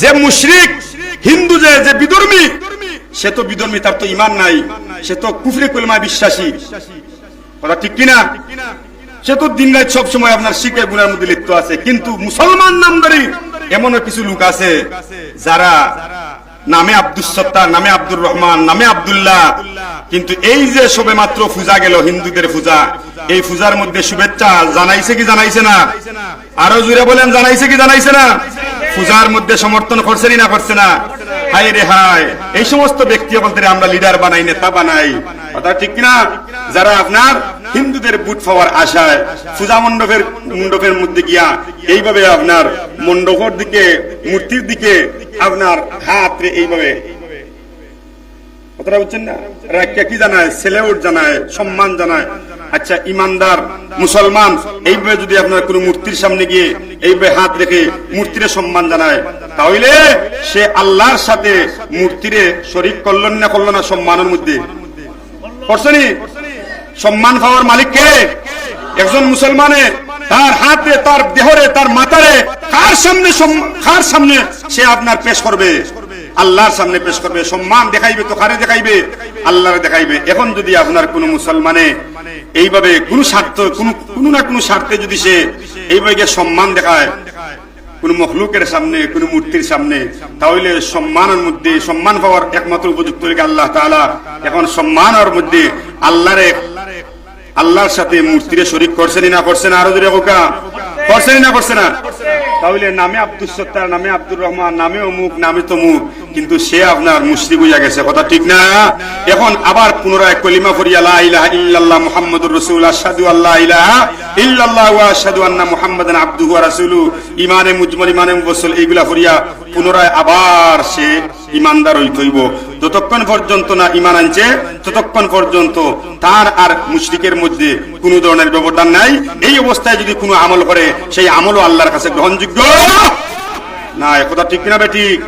যে মুশরিক হিন্দু যে যে বিধর্মী, সে তো বিধর্মী, তার তো ইমান নাই। সে তো কুফরি কলমা বিশ্বাসী। কথা ঠিক কিনা? সে তো দিন রাত সব সময় আপনার শিখে গুণের মধ্যে লিপ্ত আছে। কিন্তু মুসলমান নামদারি এমনও কিছু লোক আছে যারা নামে আব্দুল সত্তার, নামে আব্দুর রহমান, নামে আব্দুল্লাহ। কিন্তু এই যে সবে মাত্র পূজা গেল, হিন্দুদের পূজা, এই পূজার মধ্যে শুভেচ্ছা, জানাইছে কি জানাইছে না? আরও জুড়ে বলেন, জানাইছে কি জানাইছে না? পূজার মধ্যে সমর্থন করছে না করছে না? হাই রে হাই এই সমস্ত ব্যক্তি বলতে আমরা লিডার বানাই, নেতা বানাই। কথা ঠিক কিনা? যারা আপনার হিন্দুদের বুট পাওয়ার আশায় পূজা মণ্ডপের মণ্ডপের মধ্যে গিয়া এইভাবে আপনার মণ্ডপের দিকে, মূর্তির দিকে আপনার হাত এইভাবে। কথাটা বুঝছেন না? কি জানায়? সেলেউট জানায়, সম্মান জানায়। আচ্ছা ইমানদার, মুসলমান, এইভাবে যদি আপনার কোন মূর্তির সামনে গিয়ে এইভাবে হাত রেখে মূর্তিরে সম্মান জানায়, তাহলে সে আল্লাহর সাথে মূর্তিরে শরিক করলেন না করল না সম্মানের মধ্যে। সম্মান পাওয়ার মালিক কে? একজন মুসলমানের তার হাতে, তার দেহরে, তার মাথারে কার সামনে কার সামনে সে আপনার পেশ করবে? আল্লাহর সামনে পেশ করবে। সম্মান দেখাইবে তো কারে দেখাইবে? আল্লাহর দেখাইবে। এখন যদি আপনার কোন মুসলমানে এইভাবে কোন স্বার্থ, কোন না কোন স্বার্থে যদি সে এইভাবে সম্মান দেখায়, কোন মখলুকের সামনে, কোন মূর্তির সামনে, তাহলে সম্মানের মধ্যে সম্মান পাওয়ার একমাত্র উপযুক্ত আল্লাহ তাআলা। এখন সম্মানের মধ্যে আল্লাহরে আল্লাহর সাথে মূর্তিরে শরীক করছেন না করছে না? আরও দূরে কোকা করছেন না করছে না? তাহলে নামে আব্দুল সত্তার, নামে আব্দুর রহমান, নামে অমুক, নামে তমুক। কিন্তু সে আপনার মুসরি বুঝা গেছে, কথা ঠিক না? এখন আবার পুনরায় কলিমা ফরিয়া ইল্লাল্লাহ মুহাম্মাদুর রাসূল আশহাদু আল্লা ইলাহা ইল্লাল্লাহ ওয়া আশহাদু আন্না মুহাম্মাদান আবদুহু ওয়া রাসূলুহু। ইমানে মুজমাল ইমানে মুফাসসাল, এইগুলা ফরিয়া পুনরায় আবার সে ইমানদার হইতে হইব। যতক্ষণ পর্যন্ত না ইমান আনছে, ততক্ষণ পর্যন্ত তার আর মুশরিকের মধ্যে কোনো ধরনের ব্যবধান নাই। এই অবস্থায় যদি কোনো আমল করে, সেই আমলও আল্লাহর কাছে গ্রহণযোগ্য? না একথা ঠিক না বেঠিক